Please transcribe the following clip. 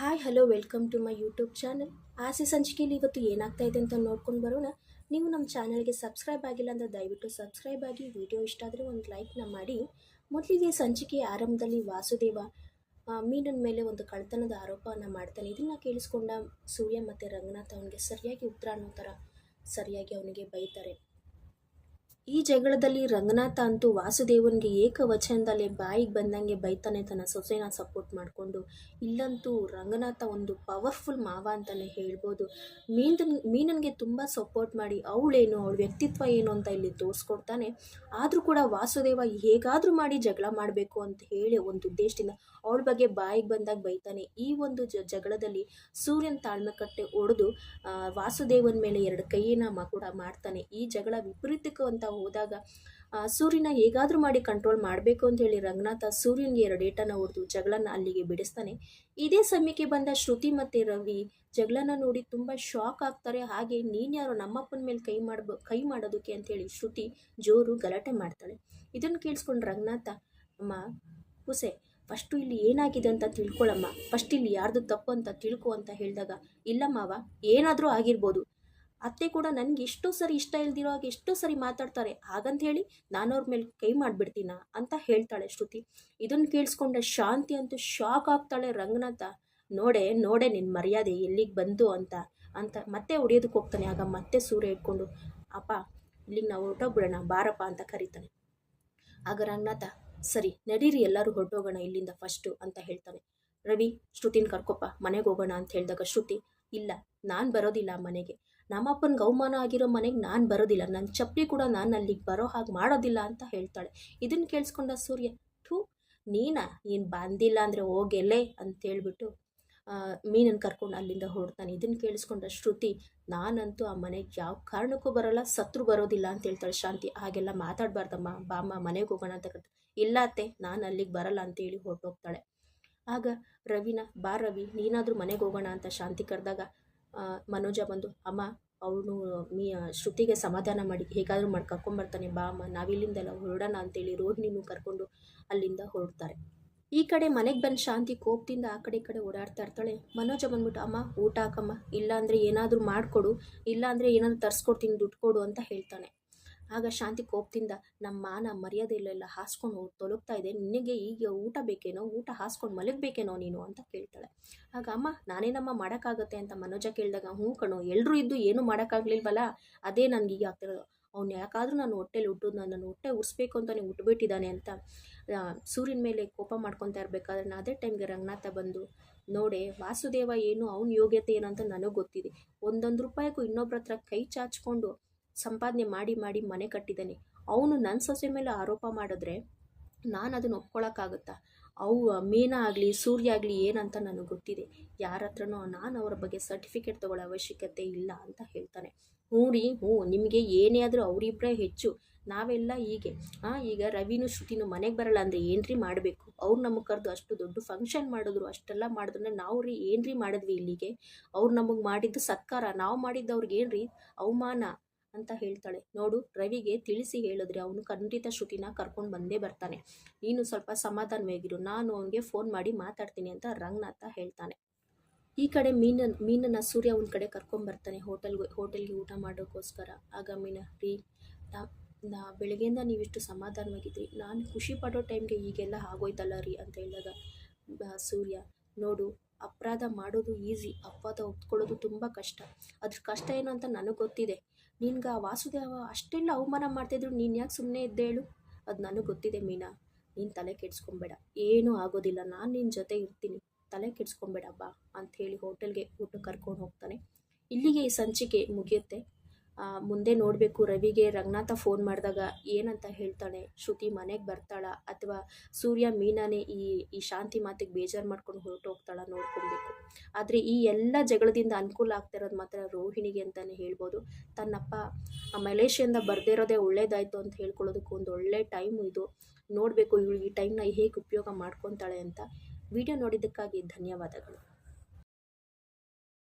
Hi, hello, welcome to my YouTube channel. ಆಸೆ ಸಂಚಿಕೆಯಲ್ಲಿ ಇವತ್ತು ಏನಾಗ್ತಾ ಇದೆ ಅಂತ ನೋಡ್ಕೊಂಡು ಬರೋಣ. ನೀವು ನಮ್ಮ ಚಾನಲ್ಗೆ ಸಬ್ಸ್ಕ್ರೈಬ್ ಆಗಿಲ್ಲ ಅಂದರೆ ದಯವಿಟ್ಟು ಸಬ್ಸ್ಕ್ರೈಬ್ ಆಗಿ, ವಿಡಿಯೋ ಇಷ್ಟ ಆದರೆ ಒಂದು ಲೈಕ್ನ ಮಾಡಿ. ಮೊದಲಿಗೆ ಸಂಚಿಕೆ ಆರಂಭದಲ್ಲಿ ವಾಸುದೇವ ಮೀನನ್ ಮೇಲೆ ಒಂದು ಕಳ್ತನದ ಆರೋಪವನ್ನು ಮಾಡ್ತಾನೆ. ಇದನ್ನು ಕೇಳಿಸ್ಕೊಂಡ ಸೂರ್ಯ ಮತ್ತು ರಂಗನಾಥ್ ಅವನಿಗೆ ಸರಿಯಾಗಿ ಉತ್ತರ ಅನ್ನೋ ಥರ ಸರಿಯಾಗಿ ಅವನಿಗೆ ಬೈತಾರೆ. ಈ ಜಗಳದಲ್ಲಿ ರಂಗನಾಥ ಅಂತೂ ವಾಸುದೇವನಿಗೆ ಏಕವಚನದಲ್ಲೇ ಬಾಯಿಗೆ ಬಂದಂಗೆ ಬೈತಾನೆ ತನ್ನ ಸೊಸೆನ ಸಪೋರ್ಟ್ ಮಾಡಿಕೊಂಡು. ಇಲ್ಲಂತೂ ರಂಗನಾಥ ಒಂದು ಪವರ್ಫುಲ್ ಮಾವ ಅಂತಲೇ ಹೇಳ್ಬೋದು. ಮೀನ್ ಮೀನನ್ಗೆ ತುಂಬ ಸಪೋರ್ಟ್ ಮಾಡಿ ಅವಳೇನು, ಅವಳ ವ್ಯಕ್ತಿತ್ವ ಏನು ಅಂತ ಇಲ್ಲಿ ತೋರಿಸ್ಕೊಡ್ತಾನೆ. ಆದರೂ ಕೂಡ ವಾಸುದೇವ ಹೇಗಾದರೂ ಮಾಡಿ ಜಗಳ ಮಾಡಬೇಕು ಅಂತ ಹೇಳಿ ಒಂದು ಉದ್ದೇಶದಿಂದ ಅವಳ ಬಗ್ಗೆ ಬಾಯಿಗೆ ಬಂದಾಗ ಬೈತಾನೆ. ಈ ಒಂದು ಜಗಳದಲ್ಲಿ ಸೂರ್ಯನ ತಾಳ್ಮೆ ಕಟ್ಟೆ ಒಡೆದು ವಾಸುದೇವನ ಮೇಲೆ ಎರಡು ಕೈಯನ್ನು ಕೂಡ ಮಾಡ್ತಾನೆ. ಈ ಜಗಳ ವಿಪರೀತಕ್ಕೂ ಅಂತ ಹೋದಾಗ ಸೂರ್ಯನ ಹೇಗಾದರೂ ಮಾಡಿ ಕಂಟ್ರೋಲ್ ಮಾಡಬೇಕು ಅಂತ ಹೇಳಿ ರಂಗನಾಥ ಸೂರ್ಯನಿಗೆ ಎರಡು ಏಟನ್ನು ಹೊಡೆದು ಜಗಳನ್ನ ಅಲ್ಲಿಗೆ ಬಿಡಿಸ್ತಾನೆ. ಇದೇ ಸಮಯಕ್ಕೆ ಬಂದ ಶ್ರುತಿ ಮತ್ತು ರವಿ ಜಗಳನ ನೋಡಿ ತುಂಬ ಶಾಕ್ ಆಗ್ತಾರೆ. ಹಾಗೆ ನೀನು ಯಾರೋ ನಮ್ಮಪ್ಪನ ಮೇಲೆ ಕೈ ಮಾಡ್ಬೋ, ಕೈ ಮಾಡೋದಕ್ಕೆ ಅಂತೇಳಿ ಶ್ರುತಿ ಜೋರು ಗಲಾಟೆ ಮಾಡ್ತಾಳೆ. ಇದನ್ನು ಕೇಳಿಸ್ಕೊಂಡು ರಂಗನಾಥ, ಅಮ್ಮ, ಹುಸೆ ಫಸ್ಟು ಇಲ್ಲಿ ಏನಾಗಿದೆ ಅಂತ ತಿಳ್ಕೊಳ್ಳಮ್ಮ ಫಸ್ಟ್ ಇಲ್ಲಿ ಯಾರ್ದು ತಪ್ಪು ಅಂತ ತಿಳ್ಕೊ ಅಂತ ಹೇಳಿದಾಗ, ಇಲ್ಲ ಮಾವ, ಏನಾದರೂ ಆಗಿರ್ಬೋದು. ಅತ್ತೆ ಕೂಡ ನನಗೆ ಎಷ್ಟೋ ಸರಿ ಇಷ್ಟ ಇಲ್ದಿರೋ ಹಾಗೆ ಎಷ್ಟೋ ಸರಿ ಮಾತಾಡ್ತಾರೆ, ಹಾಗಂತ ಹೇಳಿ ನಾನು ಅವ್ರ ಮೇಲೆ ಕೈ ಮಾಡಿಬಿಡ್ತೀನ ಅಂತ ಹೇಳ್ತಾಳೆ ಶ್ರುತಿ. ಇದನ್ನು ಕೇಳಿಸ್ಕೊಂಡ ಶಾಂತಿ ಅಂತೂ ಶಾಕ್ ಆಗ್ತಾಳೆ ರಂಗನಾಥ. ನೋಡೆ ನೋಡೆ ನಿನ್ನ ಮರ್ಯಾದೆ ಎಲ್ಲಿಗೆ ಬಂತು ಅಂತ ಅಂತ ಮತ್ತೆ ಹೊಡಿಯೋದಕ್ಕೆ ಹೋಗ್ತಾನೆ. ಆಗ ಮತ್ತೆ ಸೂರ್ಯ ಇಟ್ಕೊಂಡು, ಅಪ್ಪ, ಇಲ್ಲಿಗೆ ನಾವು ಹೊರಟೋಗ್ಬಿಡೋಣ, ಬಾರಪ್ಪ ಅಂತ ಕರೀತಾನೆ. ಆಗ ರಂಗನಾಥ, ಸರಿ, ನಡೀರಿ, ಎಲ್ಲರೂ ಹೊರಟೋಗೋಣ ಇಲ್ಲಿಂದ ಫಸ್ಟು ಅಂತ ಹೇಳ್ತಾನೆ. ರವಿ, ಶ್ರುತಿನ ಕರ್ಕೊಪ್ಪ, ಮನೆಗೆ ಹೋಗೋಣ ಅಂತ ಹೇಳಿದಾಗ ಶ್ರುತಿ ಇಲ್ಲ, ನಾನು ಬರೋದಿಲ್ಲ ಮನೆಗೆ. ನಮ್ಮಪ್ಪನಿಗೆ ಅವಮಾನ ಆಗಿರೋ ಮನೆಗೆ ನಾನು ಬರೋದಿಲ್ಲ. ನನ್ನ ಚಪ್ಪಲಿ ಕೂಡ ನಾನು ಅಲ್ಲಿಗೆ ಬರೋ ಹಾಗೆ ಮಾಡೋದಿಲ್ಲ ಅಂತ ಹೇಳ್ತಾಳೆ. ಇದನ್ನು ಕೇಳಿಸ್ಕೊಂಡ ಸೂರ್ಯ, ಥೂ, ನೀನಾ? ನೀನು ಬಂದಿಲ್ಲ ಅಂದರೆ ಹೋಗೆಲ್ಲೇ ಅಂತೇಳ್ಬಿಟ್ಟು ಮೀನನ್ನ ಕರ್ಕೊಂಡು ಅಲ್ಲಿಂದ ಹೊರಡ್ತಾನೆ. ಇದನ್ನು ಕೇಳಿಸ್ಕೊಂಡ ಶ್ರುತಿ, ನಾನಂತೂ ಆ ಮನೆಗೆ ಯಾವ ಕಾರಣಕ್ಕೂ ಬರೋಲ್ಲ, ಸತ್ರು ಬರೋದಿಲ್ಲ ಅಂತ ಹೇಳ್ತಾಳೆ ಶಾಂತಿ. ಹಾಗೆಲ್ಲ ಮಾತಾಡಬಾರ್ದಮ್ಮ. ಬಾಮ್ಮ ಮನೆಗೆ ಹೋಗೋಣ ಅಂತ ಇಲ್ಲ ಅತ್ತೆ, ನಾನು ಅಲ್ಲಿಗೆ ಬರಲ್ಲ ಅಂತೇಳಿ ಹೊರಟೋಗ್ತಾಳೆ. ಆಗ ರವಿನ, ಬಾ ರವಿ, ನೀನಾದರೂ ಮನೆಗೆ ಹೋಗೋಣ ಅಂತ ಶಾಂತಿ ಕರೆದಾಗ ಮನೋಜ ಬಂದು, ಅಮ್ಮ ಅವನು ಮೀ ಶ್ರುತಿಗೆ ಸಮಾಧಾನ ಮಾಡಿ, ಹೇಗಾದರೂ ಮಾಡಿ, ಕರ್ಕೊಂಬರ್ತಾನೆ, ಬಾ, ಅಮ್ಮ, ನಾವಿಲ್ಲಿಂದೆಲ್ಲ ಹೊರಡೋಣ ಅಂತೇಳಿ ರೋಹಿಣಿನೂ ಕರ್ಕೊಂಡು ಅಲ್ಲಿಂದ ಹೊರಡ್ತಾರೆ. ಈ ಕಡೆ ಮನೆಗೆ ಬಂದು ಶಾಂತಿ ಕೋಪದಿಂದ ಆ ಕಡೆ ಈ ಕಡೆ ಓಡಾಡ್ತಾ ಇರ್ತಾಳೆ. ಮನೋಜ ಬಂದ್ಬಿಟ್ಟು, ಅಮ್ಮ, ಊಟ ಹಾಕಮ್ಮ, ಇಲ್ಲಾಂದರೆ ಏನಾದರೂ ಮಾಡಿಕೊಡು, ಇಲ್ಲಾಂದರೆ ಏನಾದರೂ ತರಿಸ್ಕೊಡ್ತೀನಿ, ದುಡ್ಡು ಕೊಡು ಅಂತ ಹೇಳ್ತಾನೆ. ಆಗ ಶಾಂತಿ ಕೋಪದಿಂದ ನಮ್ಮ ಮಾನ ಮರ್ಯಾದೆ ಇಲ್ಲೆಲ್ಲ ಹಾಸ್ಕೊಂಡು ತೊಲಗ್ತಾ ಇದೆ. ನಿನಗೆ ಈಗ ಊಟ ಬೇಕೇನೋ, ಊಟ ಹಾಸ್ಕೊಂಡು ಮಲಗಬೇಕೇನೋ ನೀನು ಅಂತ ಕೇಳ್ತಾಳೆ. ಆಗ ಅಮ್ಮ, ನಾನೇನಮ್ಮ ಮಾಡೋಕ್ಕಾಗತ್ತೆ ಅಂತ ಮನೋಜ ಕೇಳಿದಾಗ, ಹ್ಞೂ ಕಣೋ ಎಲ್ಲರೂ ಇದ್ದು ಏನೂ ಮಾಡೋಕ್ಕಾಗ್ಲಿಲ್ವಲ್ಲ? ಅದೇ ನನಗೆ ಈಗ ಆಗ್ತಿರೋದು. ಅವ್ನು ಯಾಕಾದರೂ ನಾನು ಹೊಟ್ಟೆಲಿ ಹುಟ್ಟೋದು ನನ್ನ ಹೊಟ್ಟೆ ಉರಿಸ್ಬೇಕು ಅಂತಾನೆ ಹುಟ್ಟುಬಿಟ್ಟಿದ್ದಾನೆ ಅಂತ ಸೂರ್ಯನ ಮೇಲೆ ಕೋಪ ಮಾಡ್ಕೊತಾ ಇರಬೇಕಾದ್ರೆ ನಾನು ಅದೇ ಟೈಮ್ಗೆ ರಂಗನಾಥ ಬಂದು ನೋಡೆ, ವಾಸುದೇವ ಏನು, ಅವನ ಯೋಗ್ಯತೆ ಏನಂತ ನನಗೆ ಗೊತ್ತಿದೆ. ಒಂದೊಂದು ರೂಪಾಯಿಗೂ ಇನ್ನೊಬ್ಬರ ಹತ್ರ ಕೈ ಚಾಚ್ಕೊಂಡು ಸಂಪಾದನೆ ಮಾಡಿ ಮಾಡಿ ಮನೆ ಕಟ್ಟಿದ್ದಾನೆ. ಅವನು ನನ್ನ ಸೊಸೆ ಮೇಲೆ ಆರೋಪ ಮಾಡಿದ್ರೆ ನಾನು ಅದನ್ನು ಒಪ್ಕೊಳ್ಳೋಕ್ಕಾಗುತ್ತಾ ಅವು ಮೀನ ಆಗಲಿ, ಸೂರ್ಯ ಆಗಲಿ ಏನಂತ ನನಗೆ ಗೊತ್ತಿದೆ. ಯಾರ ಹತ್ರನೂ ನಾನು ಅವರ ಬಗ್ಗೆ ಸರ್ಟಿಫಿಕೇಟ್ ತೊಗೊಳ್ಳೋ ಅವಶ್ಯಕತೆ ಇಲ್ಲ ಅಂತ ಹೇಳ್ತಾನೆ. ಹ್ಞೂ ರೀ ಹ್ಞೂ, ನಿಮಗೆ ಏನೇ ಆದರೂ ಅವರಿಬ್ಬರೇ ಹೆಚ್ಚು. ನಾವೆಲ್ಲ ಹೀಗೆ. ಹಾಂ ಈಗ ರವಿನೂ ಶ್ರುತಿನೂ ಮನೆಗೆ ಬರಲ್ಲ ಅಂದರೆ ಏನ್ರಿ ಮಾಡಬೇಕು? ಅವ್ರು ನಮಗೆ ಕರೆದು ಅಷ್ಟು ದೊಡ್ಡ ಫಂಕ್ಷನ್ ಮಾಡಿದ್ರು, ಅಷ್ಟೆಲ್ಲ ಮಾಡಿದ್ರೆ ನಾವು ರೀ ಏನ್ರಿ ಮಾಡಿದ್ವಿ ಇಲ್ಲಿಗೆ? ಅವ್ರು ನಮಗೆ ಮಾಡಿದ್ದು ಸತ್ಕಾರ. ನಾವು ಮಾಡಿದ್ದು ಅವ್ರಿಗೆ ಏನ್ರಿ ಅವಮಾನ? ಅಂತ ಹೇಳ್ತಾಳೆ. ನೋಡು, ರವಿಗೆ ತಿಳಿಸಿ ಹೇಳಿದ್ರೆ ಅವನು ಖಂಡಿತ ಶ್ರುತಿನ ಕರ್ಕೊಂಡು ಬಂದೇ ಬರ್ತಾನೆ. ನೀನು ಸ್ವಲ್ಪ ಸಮಾಧಾನವಾಗಿರು, ನಾನು ಅವನಿಗೆ ಫೋನ್ ಮಾಡಿ ಮಾತಾಡ್ತೀನಿ ಅಂತ ರಂಗನಾಥ ಹೇಳ್ತಾನೆ. ಈ ಕಡೆ ಮೀನ ಮೀನನ್ನ ಸೂರ್ಯ ಒಂದು ಕಡೆ ಕರ್ಕೊಂಬರ್ತಾನೆ ಹೋಟೆಲ್ಗೆ ಹೋಟೆಲ್ಗೆ ಊಟ ಮಾಡೋಕ್ಕೋಸ್ಕರ. ಆಗ ಮೀನ, ರೀ, ನಾ ಬೆಳಗ್ಗೆಯಿಂದ ನೀವಿಷ್ಟು ಸಮಾಧಾನವಾಗಿದ್ರಿ. ನಾನು ಖುಷಿ ಪಡೋ ಟೈಮ್ಗೆ ಈಗೆಲ್ಲ ಆಗೋಯ್ತಲ್ಲ ರೀ ಅಂತ ಹೇಳಿದಾಗ ಸೂರ್ಯ, ನೋಡು, ಅಪರಾಧ ಮಾಡೋದು ಈಸಿ ಅಪರಾಧ ಒಪ್ಕೊಳ್ಳೋದು ತುಂಬ ಕಷ್ಟ. ಅದ್ರ ಕಷ್ಟ ಏನು ಅಂತ ನನಗೆ ಗೊತ್ತಿದೆ. ನಿನ್ಗೆ ಆ ವಾಸುದೇವ ಅಷ್ಟೆಲ್ಲ ಅವಮಾನ ಮಾಡ್ತಿದ್ರು, ನೀನು ಯಾಕೆ ಸುಮ್ಮನೆ ಇದ್ದೇಳು ಅದು ನನಗೆ ಗೊತ್ತಿದೆ ಮೀನಾ. ನೀನು ತಲೆ ಕೆಡ್ಸ್ಕೊಬೇಡ. ಏನೂ ಆಗೋದಿಲ್ಲ. ನಾನು ನಿನ್ನ ಜೊತೆ ಇರ್ತೀನಿ. ತಲೆ ಕೆಡ್ಸ್ಕೊಬೇಡ ಬಾ, ಅಂತ ಹೇಳಿ ಹೋಟೆಲ್ಗೆ ಊಟ ಕರ್ಕೊಂಡು ಹೋಗ್ತಾನೆ. ಇಲ್ಲಿಗೆ ಈ ಸಂಚಿಕೆ ಮುಗಿಯುತ್ತೆ. ಮುಂದೆ ನೋಡಬೇಕು ರವಿಗೆ ರಂಗನಾಥ ಫೋನ್ ಮಾಡಿದಾಗ ಏನಂತ ಹೇಳ್ತಾಳೆ ಶ್ರುತಿ ಮನೆಗೆ ಬರ್ತಾಳ ಅಥವಾ ಸೂರ್ಯ ಮೀನಾನೇ ಈ ಈ ಶಾಂತಿ ಮಾತಿಗೆ ಬೇಜಾರು ಮಾಡ್ಕೊಂಡು ಹೊರಟೋಗ್ತಾಳ ನೋಡ್ಕೊಬೇಕು. ಆದರೆ ಈ ಎಲ್ಲ ಜಗಳದಿಂದ ಅನುಕೂಲ ಆಗ್ತಿರೋದು ಮಾತ್ರ ರೋಹಿಣಿಗೆ ಅಂತಲೇ ಹೇಳ್ಬೋದು. ತನ್ನಪ್ಪ ಮಲೇಷಿಯಿಂದ ಬರ್ದೇ ಇರೋದೇ ಒಳ್ಳೇದಾಯಿತು ಅಂತ ಹೇಳ್ಕೊಳ್ಳೋದಕ್ಕೆ ಒಂದು ಒಳ್ಳೆ ಟೈಮು ಇದು. ನೋಡಬೇಕು ಇವಳು ಈ ಟೈಮ್ನ ಹೇಗೆ ಉಪಯೋಗ ಮಾಡ್ಕೊತಾಳೆ ಅಂತ. ವಿಡಿಯೋ ನೋಡಿದ್ದಕ್ಕಾಗಿ ಧನ್ಯವಾದಗಳು.